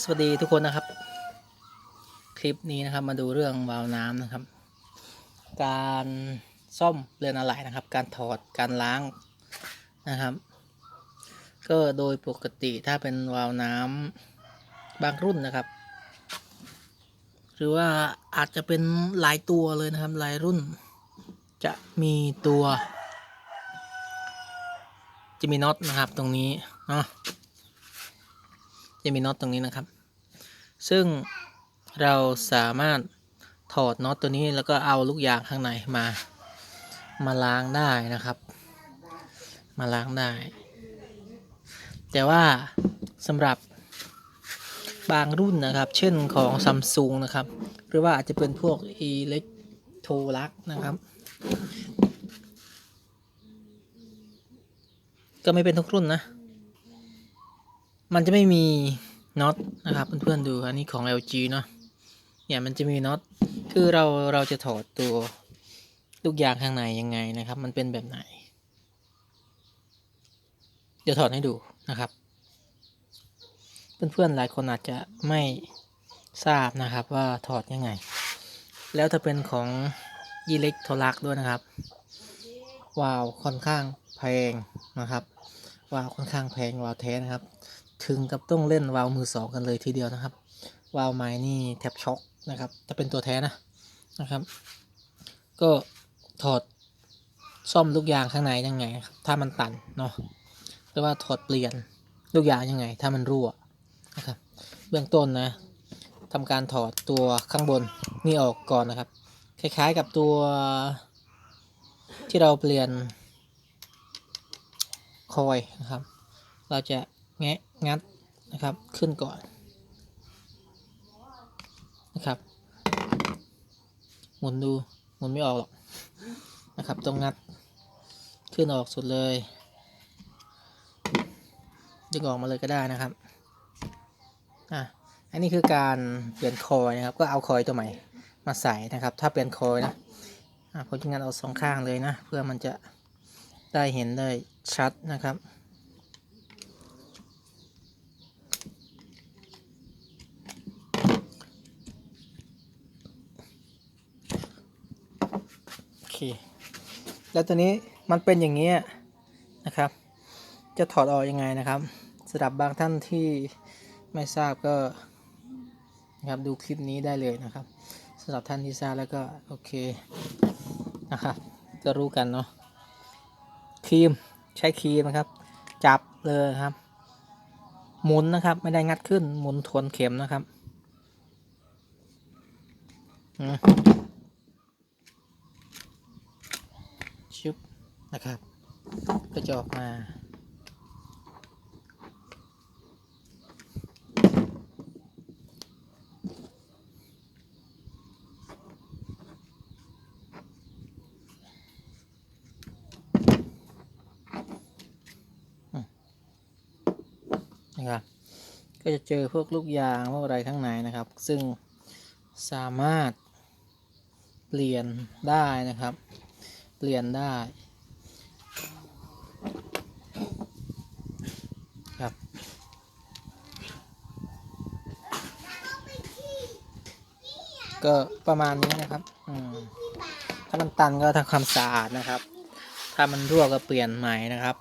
สวัสดีทุกคนนะครับ คลิปนี้นะครับมาดูเรื่องวาล์วน้ำนะครับ การซ่อมเรือนอะไหล่นะครับ การถอดการล้างนะครับ ก็โดยปกติถ้าเป็นวาล์วน้ำบางรุ่นนะครับ หรือว่าอาจจะเป็นหลายตัวเลยนะครับหลายรุ่น จะมีตัวจะมีน็อตนะครับตรงนี้ เนาะจะมีน็อตตรงนี้นะครับ ซึ่งเราสามารถถอดน็อตตัวนี้แล้วก็เอาลูกยางข้างในมา มาล้างได้นะครับ มาล้างได้ แต่ว่าสำหรับบางรุ่นนะครับ เช่นของซัมซุงนะครับ หรือว่าอาจจะเป็นพวกอิเล็กโทรลักนะครับ ก็ไม่เป็นทุกรุ่นนะ มันจะไม่มีน็อตนะครับเพื่อนๆดูอันนี้ของ LG เนาะเนี่ยมันจะมีน็อตคือเราเราจะถอดตัวลูกยางข้างในยังไงนะครับ มันเป็นแบบไหน เดี๋ยวถอดให้ดูนะครับ เพื่อนๆหลายคนอาจจะไม่ทราบนะครับว่าถอดยังไง แล้วถ้าเป็นของยีเล็กโทรักด้วยนะครับวาวค่อนข้างแพงนะครับวาวค่อนข้างแพงวาวแท้นะครับ ถึงกับต้องเล่นวาวมือสองกันเลยทีเดียวนะครับ วาวไม้นี่แทบช็อกนะครับถ้าเป็นตัวแท้นะนะครับ ก็ถอดซ่อมลูกยางข้างในยังไงครับถ้ามันตันเนาะหรือว่าถอดเปลี่ยนลูกยางยังไง ถ้ามันรั่วนะครับ เบื้องต้นนะทำการถอดตัวข้างบนนี่ออกก่อนนะครับ คล้ายๆกับตัวที่เราเปลี่ยนคอยนะครับ เราจะ แงะงัดนะครับขึ้นก่อนนะครับ หมุนดูหมุนไม่ออกหรอกนะครับต้องงัดขึ้นออกสุดเลยดึงออกมาเลยก็ได้นะครับอะอันนี้คือการเปลี่ยนคอยนะครับ ก็เอาคอยตัวใหม่มาใส่นะครับ ถ้าเปลี่ยนคอยนะอะผมจะงัดเอาสองข้างเลยนะ เพื่อมันจะได้เห็นได้ชัดนะครับ เคแล้วตัวนี้มันเป็นอย่างนี้นะครับ จะถอดออกยังไงนะครับสำหรับบางท่านที่ไม่ทราบก็นะครับดูคลิปนี้ได้เลยนะครับสำหรับท่านที่ทราบแล้วก็โอเคนะครับก็รู้กันเนาะครีมใช้ครีมนะครับ จับเลยครับ หมุนนะครับ ไม่ได้งัดขึ้นหมุนทวนเข็มนะครับอืม ชุบนะครับ ก็จะออกมา นะครับ ก็จะเจอพวกลูกยางพวกอะไรข้างในนะครับ ซึ่งสามารถเปลี่ยนได้นะครับ เปลี่ยนได้ครับ ก็ประมาณนี้นะครับถ้ามันตันก็ทำความสะอาดนะครับ ถ้ามันรั่วก็เปลี่ยนใหม่นะครับ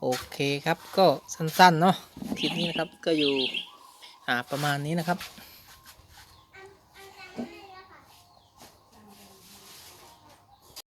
โอเคครับก็สั้นๆเนาะคลิปนี้นะครับก็อยู่อ่าประมาณนี้นะครับ